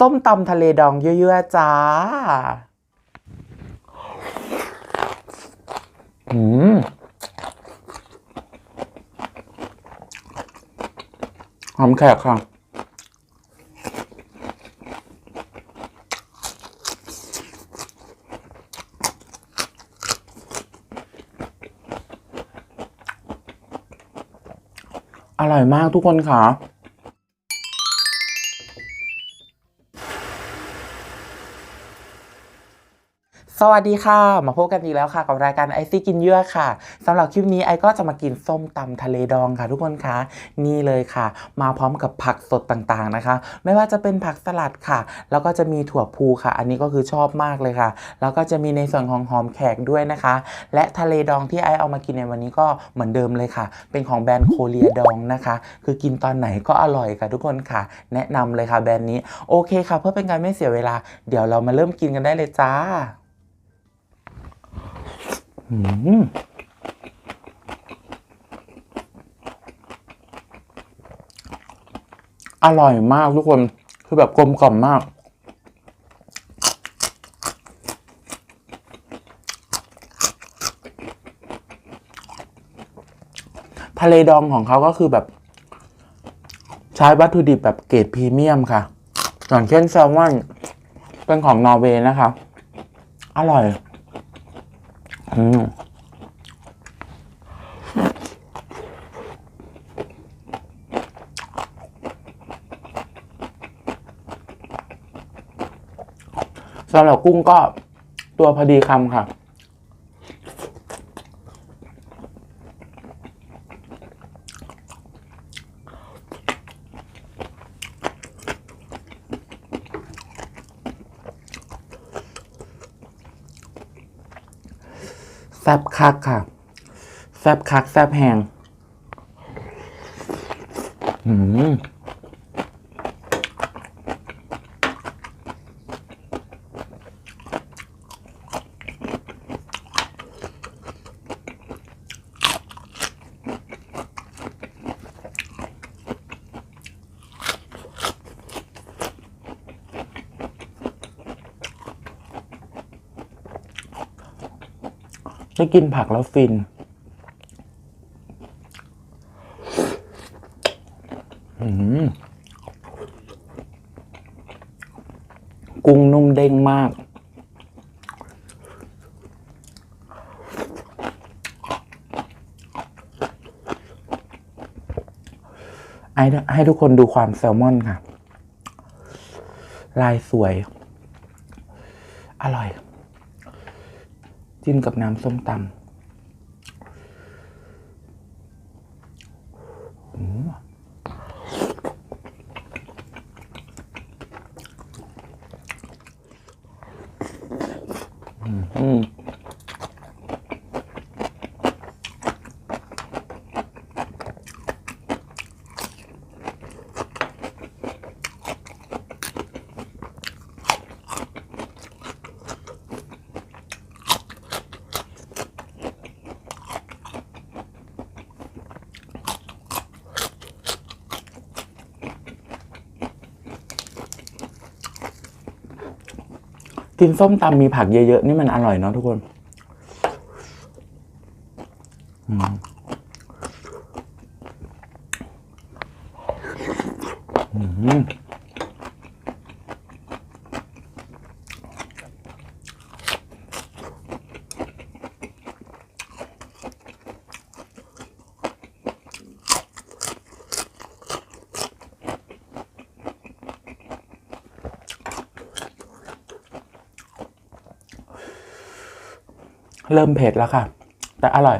ส้มตำทะเลดองเยอะๆจ้า อืมหอมแขกค่ะ อร่อยมากทุกคนค่ะ สวัสดีค่ะ มาพบกันอีกแล้วค่ะ กับรายการไอซี่กินเยื่อค่ะสำหรับคลิปนี้ไอก็จะมากินส้มตำทะเลดองค่ะ ทุกคนคะนี่เลยค่ะ มาพร้อมกับผักสดต่างๆนะคะ ไม่ว่าจะเป็นผักสลัดค่ะ แล้วก็จะมีถั่วพูค่ะ อันนี้ก็คือชอบมากเลยค่ะ แล้วก็จะมีในส่วนของหอมแขกด้วยนะคะ และทะเลดองที่ไอเอามากินในวันนี้ก็เหมือนเดิมเลยค่ะ เป็นของแบรนด์โคเรียดองนะคะ คือกินตอนไหนก็อร่อยค่ะทุกคนค่ะ แนะนำเลยค่ะแบรนด์นี้โอเคค่ะ เพื่อเป็นการไม่เสียเวลา เดี๋ยวเรามาเริ่มกินกันได้เลยจ้า อร่อยมากทุกคน คือแบบกลมกล่อมมาก ทะเลดองของเขาก็คือแบบ ใช้วัตถุดิบแบบเกรดพรีเมียมค่ะอย่างเช่นแซลมอนเป็นของนอร์เวย์นะคะ อร่อย อืมสำหรับกุ้งก็ตัวพอดีคำค่ะ แซบคักค่ะ แซบคัก แซบแหงอืม ได้กินผักแล้วฟิน กุ้งนุ่มเด้งมากไอ้ให้ทุกคนดูความแซลมอนค่ะ ลายสวย อร่อย จิ้มกับน้ำส้มตำ กินส้มตำมีผักเยอะๆ นี่มันอร่อยเนาะทุกคน อืม เริ่มเผ็ดแล้วค่ะ แต่อร่อย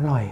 อร่อย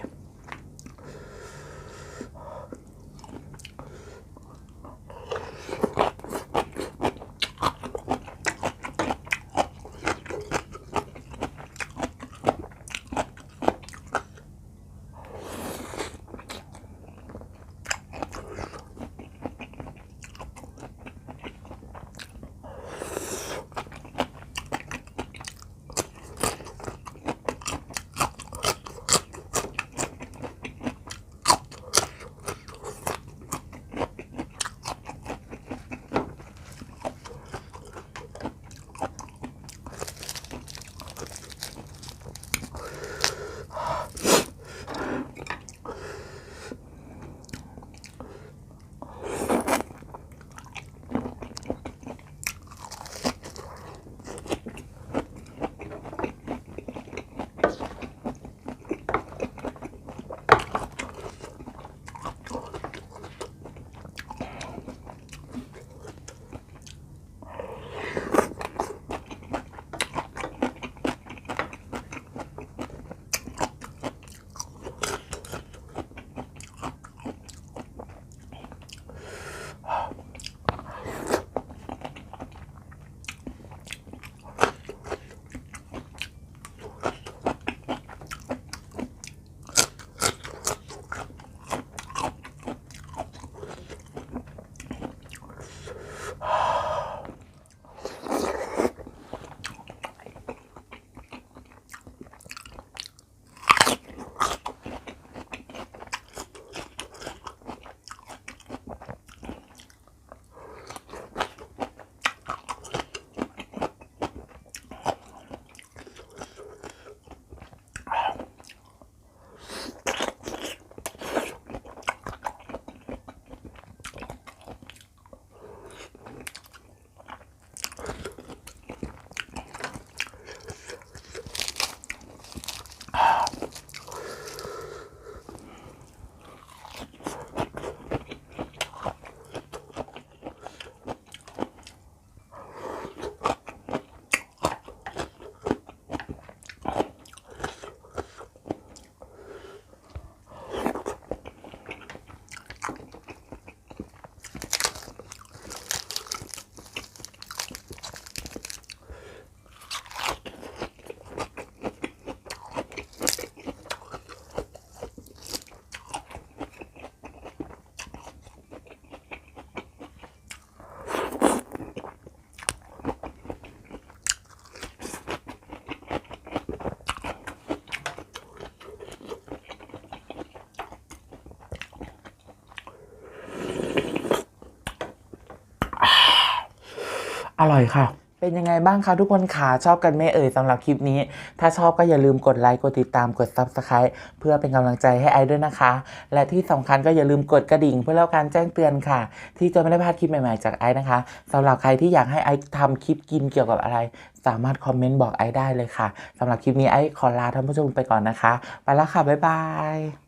อร่อยค่ะ เป็นยังไงบ้างคะทุกคนขาชอบกันไหม่เอ่ยสำหรับคลิปนี้ ถ้าชอบก็อย่าลืมกดไลค์กดติดตามกด Subscribe เพื่อเป็นกำลังใจให้ไอด้วยนะคะ และที่สำคัญก็อย่าลืมกดกระดิ่ง เพื่อรับการแจ้งเตือนค่ะ ที่จะไม่ได้พลาดคลิปใหม่ๆจากไอนะคะสำหรับใครที่อยากให้ไอทำคลิปกินเกี่ยวกับอะไร สามารถคอมเมนต์บอกไอได้เลยค่ะสำหรับคลิปนี้ไอขอลาท่านผู้ชมไปก่อนนะคะ ไปแล้วค่ะบ๊ายบาย